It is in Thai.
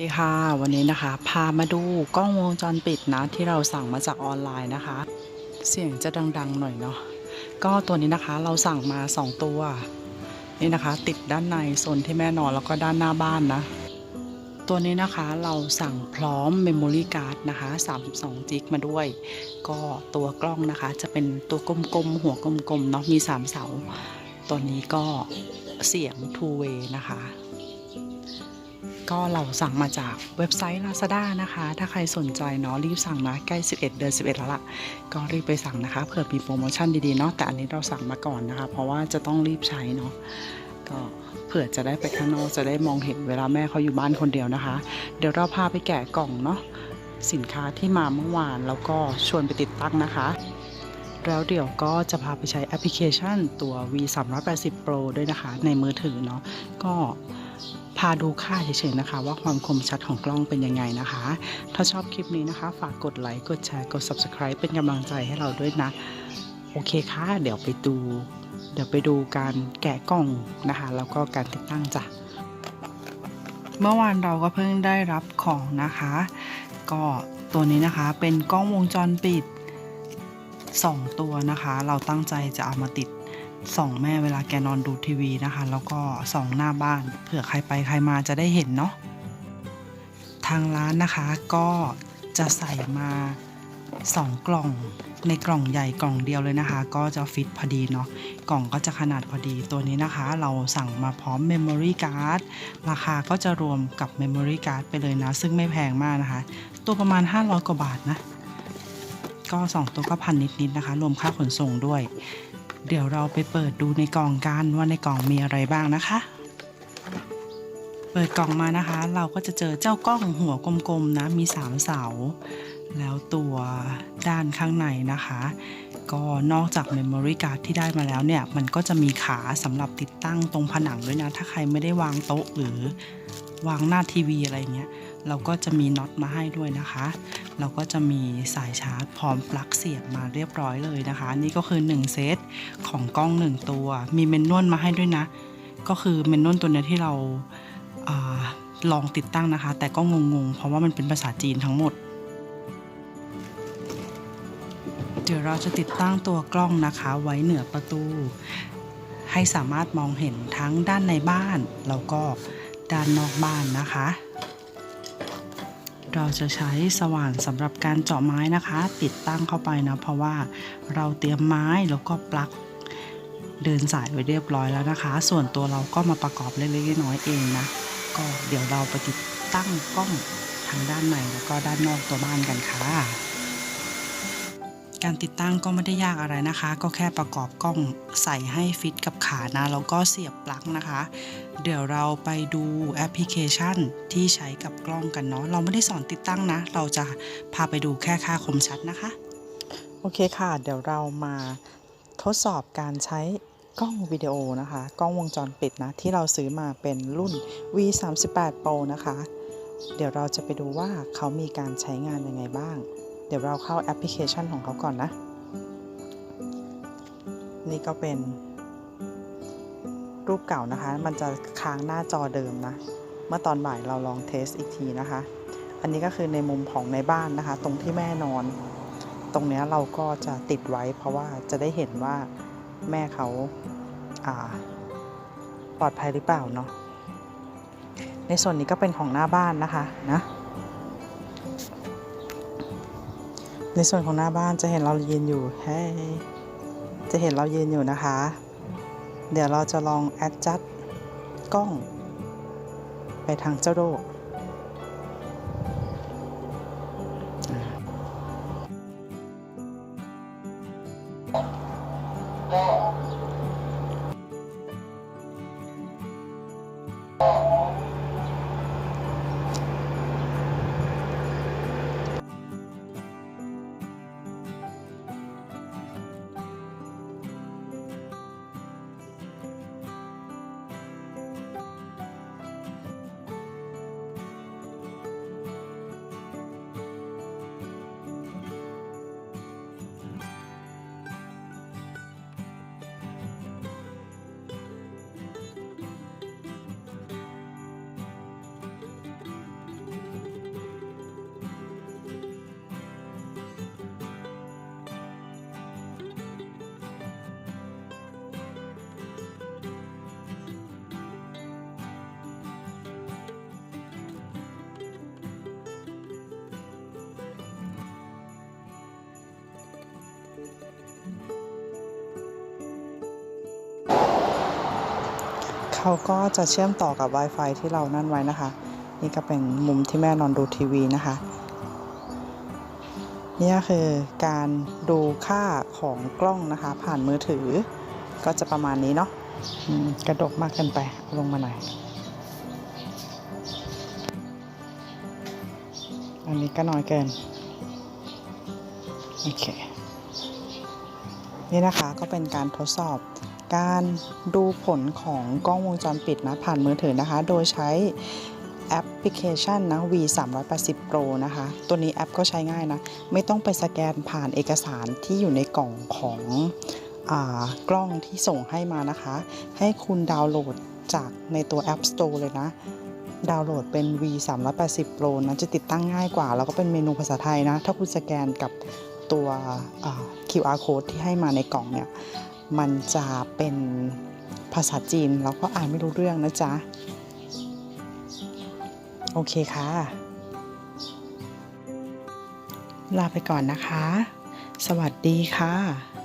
ดีค่ะ วันนี้นะคะ พามาดูกล้องวงจรปิดนะ ที่เราสั่งมาจากออนไลน์นะคะ เสียงจะดัง ๆ หน่อยเนาะก็ตัวนี้นะคะเราสั่งมา 2 ตัว นี่นะคะ ติดด้านในโซนที่แม่นอนแล้วก็ด้านหน้าบ้านนะ ตัวนี้นะคะเราสั่งพร้อม Memory Card นะคะ 32จิกมาด้วย ก็ตัวกล้องนะคะ จะเป็นตัวกลมๆหัวกลมๆเนาะมี 3 เสา ตัวนี้ก็เสียง two way นะคะ ก็เราสั่งมาจากเว็บไซต์ Lazada นะคะ ถ้าใครสนใจเนาะรีบสั่งนะใกล้ 11 เดือน 11 แล้วล่ะ ก็รีบไปสั่งนะคะเผื่อมีโปรโมชั่นดีๆเนาะแต่อันนี้เราสั่งมาก่อนนะคะ เพราะว่าจะต้องรีบใช้เนาะก็เผื่อจะได้ไปข้างนอกจะได้มองเห็นเวลาแม่เขาอยู่บ้านคนเดียวนะคะ เดี๋ยวเราพาไปแกะกล่องเนาะสินค้าที่มาเมื่อวานแล้วก็ชวนไปติดตั้งนะคะแล้วเดี๋ยวก็จะพาไปใช้แอปพลิเคชันตัว V 3 8 0 Pro ด้วยนะคะ ในมือถือเนาะก็ พาดูค่าเฉยๆนะคะ ว่าความคมชัดของกล้องเป็นยังไงนะคะ ถ้าชอบคลิปนี้นะคะ ฝากกดไลค์กดแชร์กด Subscribe เป็นกำลังใจให้เราด้วยนะ โอเคค่ะ เดี๋ยวไปดู เดี๋ยวไปดูการแกะกล่องนะคะ แล้วก็การติดตั้งจ้ะเมื่อวานเราก็เพิ่งได้รับของนะคะ ก็ตัวนี้นะคะเป็นกล้องวงจรปิด 2 ตัวนะคะ เราตั้งใจจะเอามาติด ส่องแม่เวลาแกนอนดูทีวีนะคะ แล้วก็ส่องหน้าบ้าน เผื่อใครไปใครมาจะได้เห็นเนาะทางร้านนะคะก็จะใส่มา2กล่องในกล่องใหญ่กล่องเดียวเลยนะคะ ก็จะฟิตพอดีเนาะกล่องก็จะขนาดพอดีตัวนี้นะคะ เราสั่งมาพร้อม Memory Card ราคาก็จะรวมกับ Memory Card ไปเลยนะ ซึ่งไม่แพงมากนะคะ ตัวประมาณ 500 กว่าบาทนะ ก็ 2 ตัวก็พันนิดๆนะคะ รวมค่าขนส่งด้วย เดี๋ยวเราไปเปิดดูในกล่องกันว่าในกล่องมีอะไรบ้างนะคะ เปิดกล่องมานะคะ เราก็จะเจอเจ้ากล้องหัวกลมๆนะมี3เสา แล้วตัวด้านข้างในนะคะ ก็นอกจาก Memory Card ที่ได้มาแล้วเนี่ย มันก็จะมีขาสำหรับติดตั้งตรงผนังด้วยนะ ถ้าใครไม่ได้วางโต๊ะหรือวางหน้าทีวีอะไรเงี้ยเราก็จะมีน็อตมาให้ด้วยนะคะ เราก็จะมีสายชาร์จพร้อมปลั๊กเสียบมาเรียบร้อยเลยนะคะ นี่ก็คือ 1 เซตของกล้อง 1 ตัว มีเมนนวลมาให้ด้วยนะ ก็คือเมนนวลตัวนี้ที่เราอาลองติดตั้งนะคะ แต่ก็งงๆ เพราะว่ามันเป็นภาษาจีนทั้งหมด เดี๋ยวเราจะติดตั้งตัวกล้องนะคะ ไว้เหนือประตู ให้สามารถมองเห็นทั้งด้านในบ้านแล้วก็ด้านนอกบ้านนะคะ เราจะใช้สว่านสำหรับการเจาะไม้นะคะ ติดตั้งเข้าไปนะ เพราะว่าเราเตรียมไม้แล้วก็ปลั๊กเดินสายไว้เรียบร้อยแล้วนะคะ ส่วนตัวเราก็มาประกอบเล็กๆน้อยๆเองนะ ก็เดี๋ยวเราไปติดตั้งกล้องทางด้านในแล้วก็ด้านนอกตัวบ้านกันค่ะ การติดตั้งก็ไม่ได้ยากอะไรนะคะ ก็แค่ประกอบกล้องใส่ให้ฟิตกับขานะแล้วก็เสียบปลั๊กนะคะ เดี๋ยวเราไปดูแอปพลิเคชันที่ใช้กับกล้องกันเนาะเราไม่ได้สอนติดตั้งนะ เราจะพาไปดูแค่ค่าคมชัดนะคะ โอเคค่ะ เดี๋ยวเรามาทดสอบการใช้กล้องวิดีโอนะคะ กล้องวงจรปิดนะ ที่เราซื้อมาเป็นรุ่น V 3 8 Pro นะคะ เดี๋ยวเราจะไปดูว่าเขามีการใช้งานยังไงบ้าง เดี๋ยวเราเข้าแอปพลิเคชันของเขาก่อนนะ นี่ก็เป็น รูปเก่านะคะ มันจะค้างหน้าจอเดิมนะ เมื่อตอนบ่ายเราลองเทสอีกทีนะคะ อันนี้ก็คือในมุมของในบ้านนะคะ ตรงที่แม่นอน ตรงนี้เราก็จะติดไว้เพราะว่าจะได้เห็นว่าแม่เขาาปลอดภัยหรือเปล่าเนาะในส่วนนี้ก็เป็นของหน้าบ้านนะคะนะ ในส่วนของหน้าบ้านจะเห็นเรายืนอยู่เฮ้จะเห็นเรายืนอยู่นะคะ เดี๋ยวเราจะลองแอดจัดกล้อง ไปทางเจ้าโดอ เขาก็จะเชื่อมต่อกับ Wi-Fi ที่เรานั่นไว้นะคะ นี่ก็เป็นมุมที่แม่นอนดูทีวีนะคะ นี่ก็คือการดูค่าของกล้องนะคะ ผ่านมือถือ ก็จะประมาณนี้เนาะกระดกมากเกินไปลงมาหน่อยอันนี้ก็น้อยเกิน โอเค นี่นะคะก็เป็นการทดสอบ การดูผลของกล้องวงจรปิดนะผ่านมือถือนะคะ โดยใช้แอปพลิเคชันนะ V 3 8 0 Pro นะคะ ตัวนี้แอปก็ใช้ง่ายนะ ไม่ต้องไปสแกนผ่านเอกสารที่อยู่ในกล่องของอกล้องที่ส่งให้มานะคะ ให้คุณดาวน์โหลดจากในตัว App Store เลยนะ ดาวน์โหลดเป็น V 3 8 0 Pro นะ จะติดตั้งง่ายกว่า แล้วก็เป็นเมนูภาษาไทยนะ ถ้าคุณสแกนกับตัว QR code ที่ให้มาในกล่องเนี่ย มันจะเป็นภาษาจีนแล้วก็อ่านไม่รู้เรื่องนะจ๊ะ โอเคค่ะ ลาไปก่อนนะคะ สวัสดีค่ะ